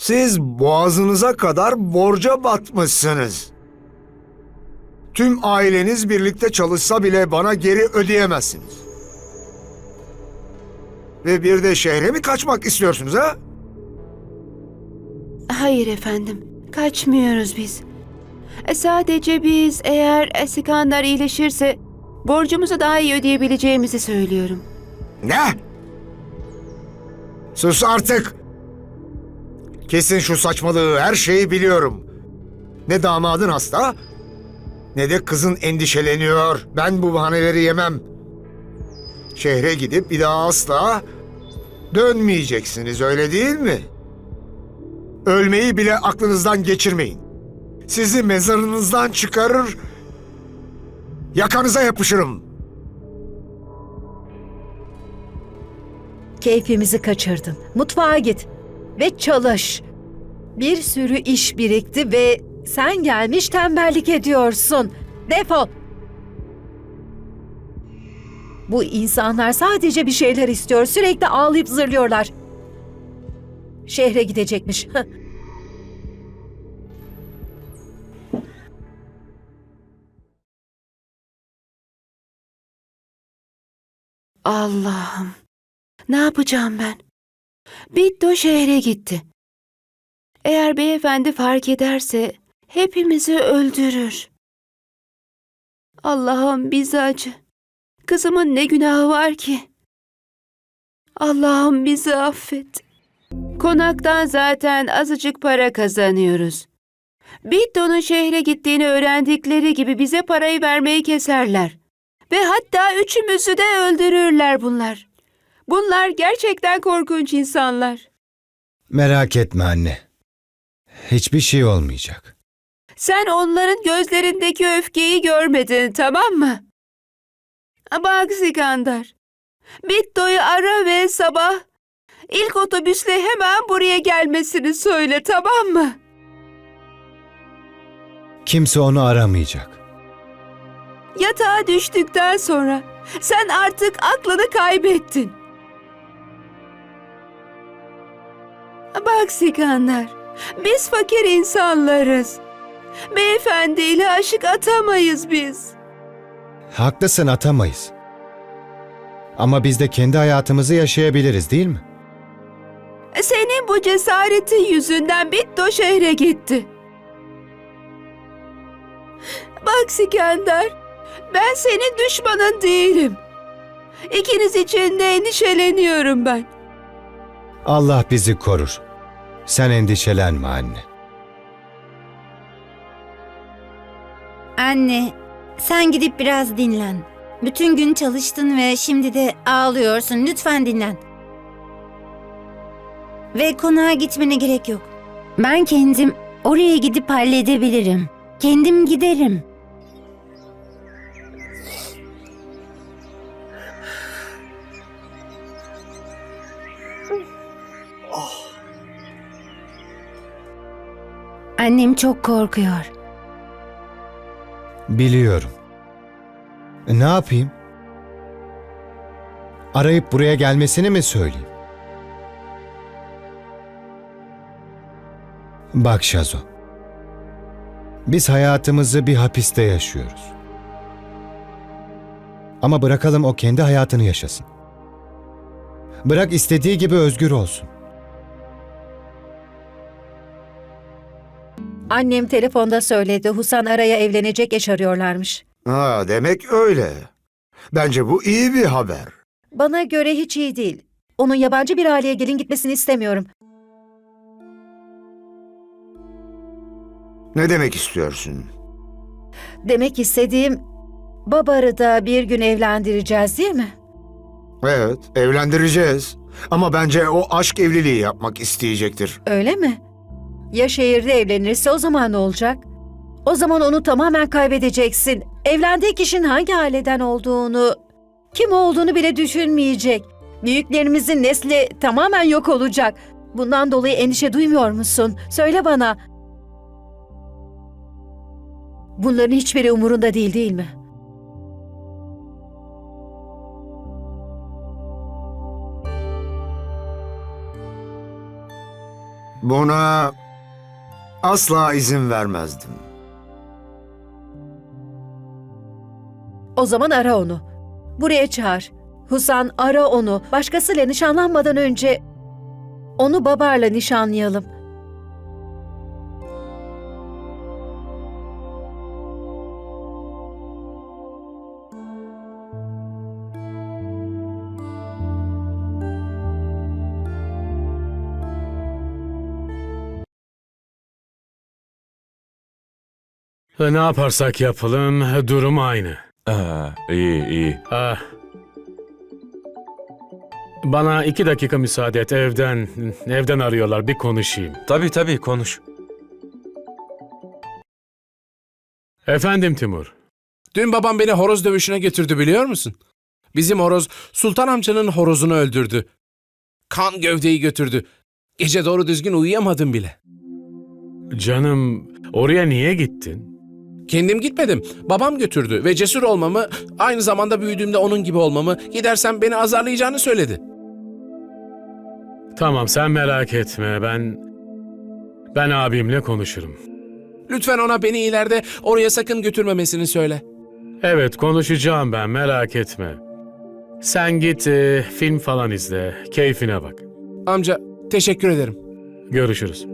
Siz boğazınıza kadar borca batmışsınız. Tüm aileniz birlikte çalışsa bile bana geri ödeyemezsiniz. Ve bir de şehre mi kaçmak istiyorsunuz ha? Hayır efendim, kaçmıyoruz biz. E, Sadece biz eğer e, Sikandar iyileşirse borcumuzu daha iyi ödeyebileceğimizi söylüyorum. Ne? Sus artık. Kesin şu saçmalığı her şeyi biliyorum. Ne damadın hasta ne de kızın endişeleniyor. Ben bu bahaneleri yemem. Şehre gidip bir daha asla dönmeyeceksiniz öyle değil mi? Ölmeyi bile aklınızdan geçirmeyin. Sizi mezarınızdan çıkarır, yakanıza yapışırım. Keyfimizi kaçırdın. Mutfağa git ve çalış. Bir sürü iş birikti ve sen gelmiş tembellik ediyorsun. Defol. Bu insanlar sadece bir şeyler istiyor. Sürekli ağlayıp zırlıyorlar. Şehre gidecekmiş. Allah'ım, ne yapacağım ben? Bitto şehre gitti. Eğer beyefendi fark ederse hepimizi öldürür. Allah'ım bize acı. Kızımın ne günahı var ki? Allah'ım bizi affet. Konaktan zaten azıcık para kazanıyoruz. Bitto'nun şehre gittiğini öğrendikleri gibi bize parayı vermeyi keserler. Ve hatta üçümüzü de öldürürler bunlar. Bunlar gerçekten korkunç insanlar. Merak etme anne. Hiçbir şey olmayacak. Sen onların gözlerindeki öfkeyi görmedin, tamam mı? Bak Sikandar. Bitto'yu ara ve sabah ilk otobüsle hemen buraya gelmesini söyle, tamam mı? Kimse onu aramayacak. Yatağa düştükten sonra sen artık aklını kaybettin. Bak Sikandar, biz fakir insanlarız. Beyefendiyle aşık atamayız biz. Haklısın atamayız. Ama biz de kendi hayatımızı yaşayabiliriz değil mi? Senin bu cesaretin yüzünden Bitto şehre gitti. Bak Sikandar, ben senin düşmanın değilim. İkiniz için de endişeleniyorum ben. Allah bizi korur. Sen endişelenme anne. Anne, sen gidip biraz dinlen. Bütün gün çalıştın ve şimdi de ağlıyorsun. Lütfen dinlen. Ve konağa gitmene gerek yok. Ben kendim oraya gidip halledebilirim. Kendim giderim. Annem çok korkuyor. Biliyorum. E, ne yapayım? Arayıp buraya gelmesini mi söyleyeyim? Bak Şazo. Biz hayatımızı bir hapiste yaşıyoruz. Ama bırakalım o kendi hayatını yaşasın. Bırak istediği gibi özgür olsun. Annem telefonda söyledi. Husan araya evlenecek eş arıyorlarmış. Ha, demek öyle. Bence bu iyi bir haber. Bana göre hiç iyi değil. Onun yabancı bir aileye gelin gitmesini istemiyorum. Ne demek istiyorsun? Demek istediğim babarı da bir gün evlendireceğiz değil mi? Evet, evlendireceğiz. Ama bence o aşk evliliği yapmak isteyecektir. Öyle mi? Ya şehirde evlenirse o zaman ne olacak? O zaman onu tamamen kaybedeceksin. Evlendiği kişinin hangi aileden olduğunu, kim olduğunu bile düşünmeyecek. Büyüklerimizin nesli tamamen yok olacak. Bundan dolayı endişe duymuyor musun? Söyle bana. Bunların hiçbiri umurunda değil değil mi? Buna asla izin vermezdim. O zaman ara onu. Buraya çağır. Husan ara onu. Başkasıyla nişanlanmadan önce onu babarla nişanlayalım. Ne yaparsak yapalım durum aynı. Aa, iyi iyi. Ah. Bana iki dakika müsaade et evden evden arıyorlar bir konuşayım. Tabii tabii konuş. Efendim Timur. Dün babam beni horoz dövüşüne götürdü biliyor musun? Bizim horoz Sultan amcanın horozunu öldürdü. Kan gövdeyi götürdü. Gece doğru düzgün uyuyamadım bile. Canım oraya niye gittin? Kendim gitmedim. Babam götürdü ve cesur olmamı, aynı zamanda büyüdüğümde onun gibi olmamı, gidersem beni azarlayacağını söyledi. Tamam sen merak etme ben ben abimle konuşurum. Lütfen ona beni ileride oraya sakın götürmemesini söyle. Evet konuşacağım ben merak etme. Sen git e, film falan izle keyfine bak. Amca teşekkür ederim. Görüşürüz.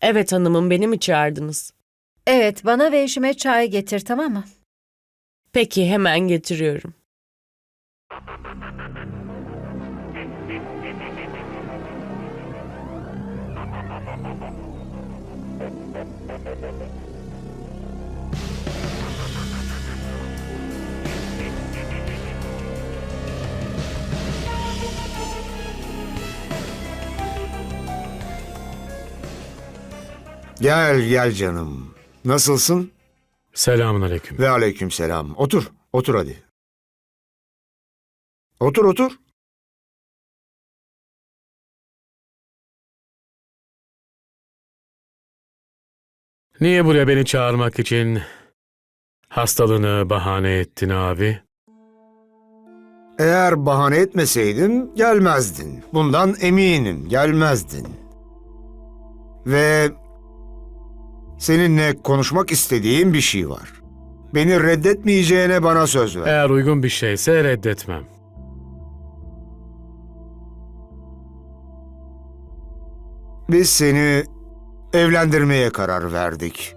Evet hanımım beni mi çağırdınız? Evet, bana ve eşime çay getir tamam mı? Peki hemen getiriyorum. Gel gel canım. Nasılsın? Selamun aleyküm. Ve aleyküm selam. Otur. Otur hadi. Otur otur. Niye buraya beni çağırmak için hastalığını bahane ettin abi? Eğer bahane etmeseydim gelmezdin. Bundan eminim gelmezdin. Ve seninle konuşmak istediğim bir şey var. Beni reddetmeyeceğine bana söz ver. Eğer uygun bir şeyse reddetmem. Biz seni evlendirmeye karar verdik.